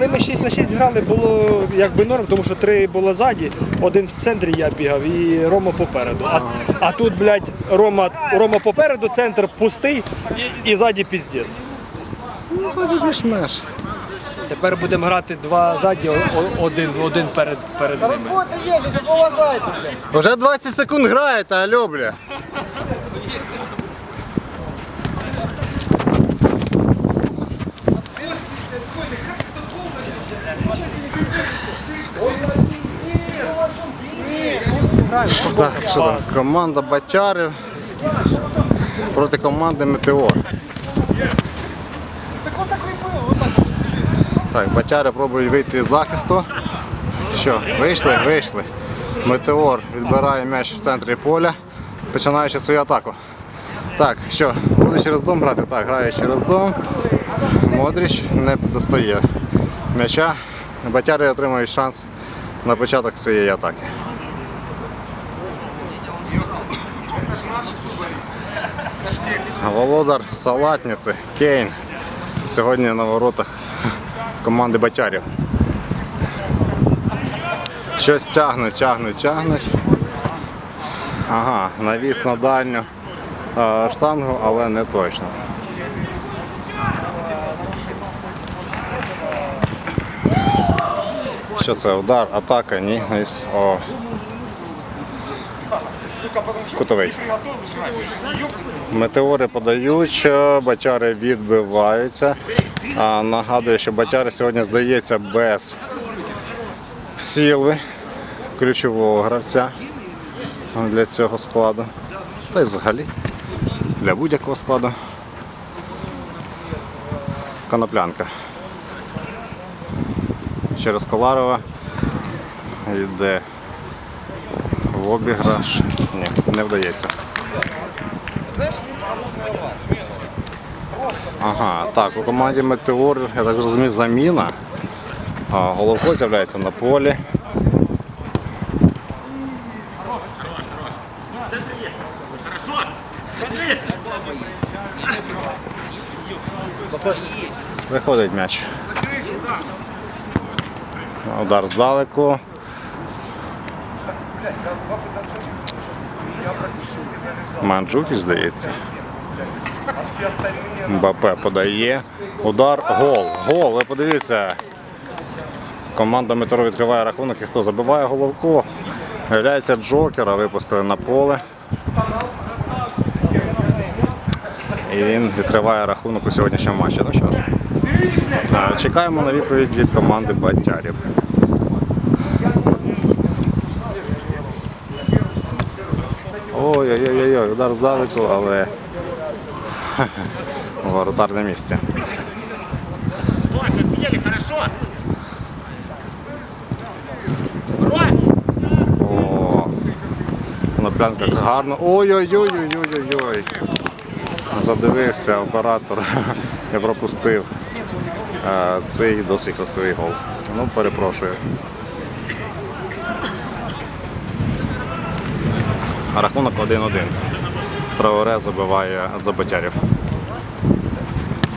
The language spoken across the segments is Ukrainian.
Коли ми 6 на 6 грали, було якби норм, тому що три було ззаді, один в центрі я бігав і Рома попереду. А, а тут, блядь, Рома, Рома попереду, центр пустий і, і ззаді піздець. Ну, тоді більш-менш. Тепер будемо грати два ззаді, один, один перед, перед ними. Вже 20 секунд граєте, алло, бля. Так, що там? Команда Батярів проти команди Метеор. Так, Батяри пробують вийти з захисту. Що, вийшли? Вийшли. Метеор відбирає м'яч в центрі поля, починаючи свою атаку. Так, що, буде через дом грати? Так, грає через дом. Модріч не достає м'яча. Батяри отримують шанс на початок своєї атаки. Володар Салатниці Кейн сьогодні на воротах команди Батярів. Щось тягнуть, тягнуть, тягнуть. Ага, навіс на дальню е, штангу, але не точно. Що це? Удар, атака, ні. О. Кутовий. Метеори подають, батяри відбиваються. А, нагадую, що батяри сьогодні здається без сіли ключового гравця для цього складу. Та й взагалі для будь-якого складу. Коноплянка. Через Коларова йде в обіграш. Ні, не вдається. Ага, так, у команді Метеор, я так зрозумів, заміна. Головко з'являється на полі. Виходить м'яч. Удар здалеку. Манджукіч, здається. Мбапе подає. Удар, гол. Гол. Ви подивіться. Команда Метро відкриває рахунок і хто забиває головку. Виявляється Джокера, випустили на поле. І він відкриває рахунок у сьогоднішньому матчі. Ну що ж, чекаємо на відповідь від команди Батярів. Ой-ой-ой, удар здалеку, але воротар на місці. О, Коноплянка гарно. Ой-ой-ой-ой-ой-ой. Задивився оператор. Я пропустив е, цей досить красивий гол. Ну, перепрошую. Рахунок 1-1. Траоре забиває Забатярів.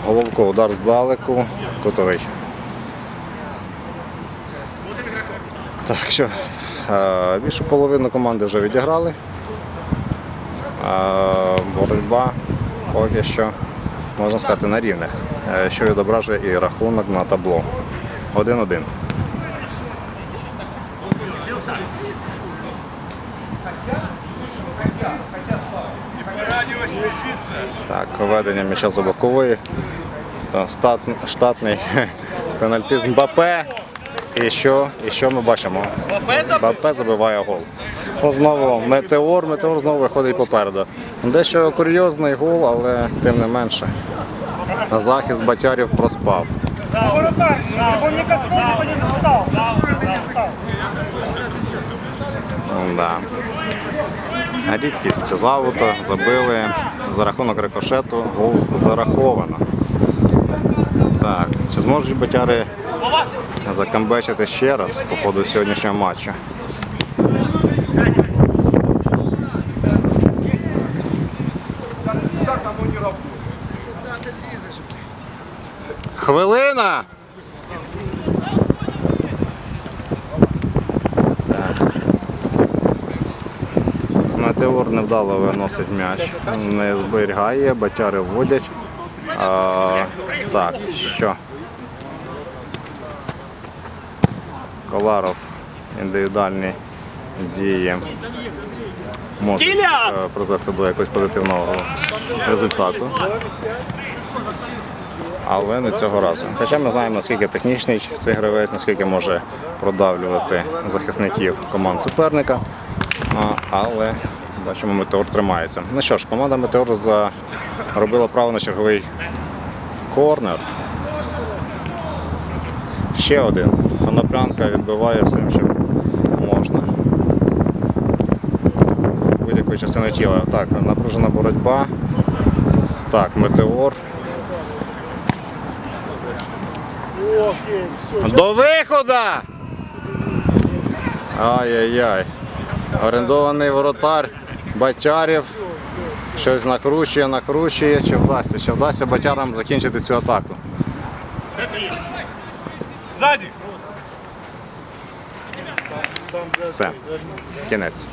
Головко удар здалеку, котовий. Так що, е, більшу половину команди вже відіграли. Е, Боротьба поки що, можна сказати, на рівних, е, що відображує і рахунок на табло. 1-1. Так, ведення м'яча за бокової. Та стат- штатний пенальтизм Мбапе. І що, і що ми бачимо? Мбапе забиває гол. О, знову метеор, метеор знову виходить попереду. Дещо курйозний гол, але тим не менше. Захист батярів проспав. Да. Рідкість з забили за рахунок рикошету, гол зараховано. Так, чи зможуть батяри закамбечити ще раз по ходу сьогоднішнього матчу? Хвилина! Метеор невдало виносить м'яч. Не зберігає, батяри вводять. А, так, що? Коларов індивідуальні дії може призвести до якогось позитивного результату. Але не цього разу. Хоча ми знаємо, наскільки технічний цей гравець, наскільки може продавлювати захисників команд суперника. Але бачимо, метеор тримається. Ну що ж, команда Метеор заробила право на черговий корнер. Ще один. Коноплянка відбиває всім, чим можна. Будь-якою частиною тіла. Так, напружена боротьба. Так, метеор. До виходу! Ай-яй-яй. Орендований воротар Батярів. Щось накручує, накручує. Чи вдасться? Чи вдасться батярам закінчити цю атаку? Ззаді! Все. Кінець.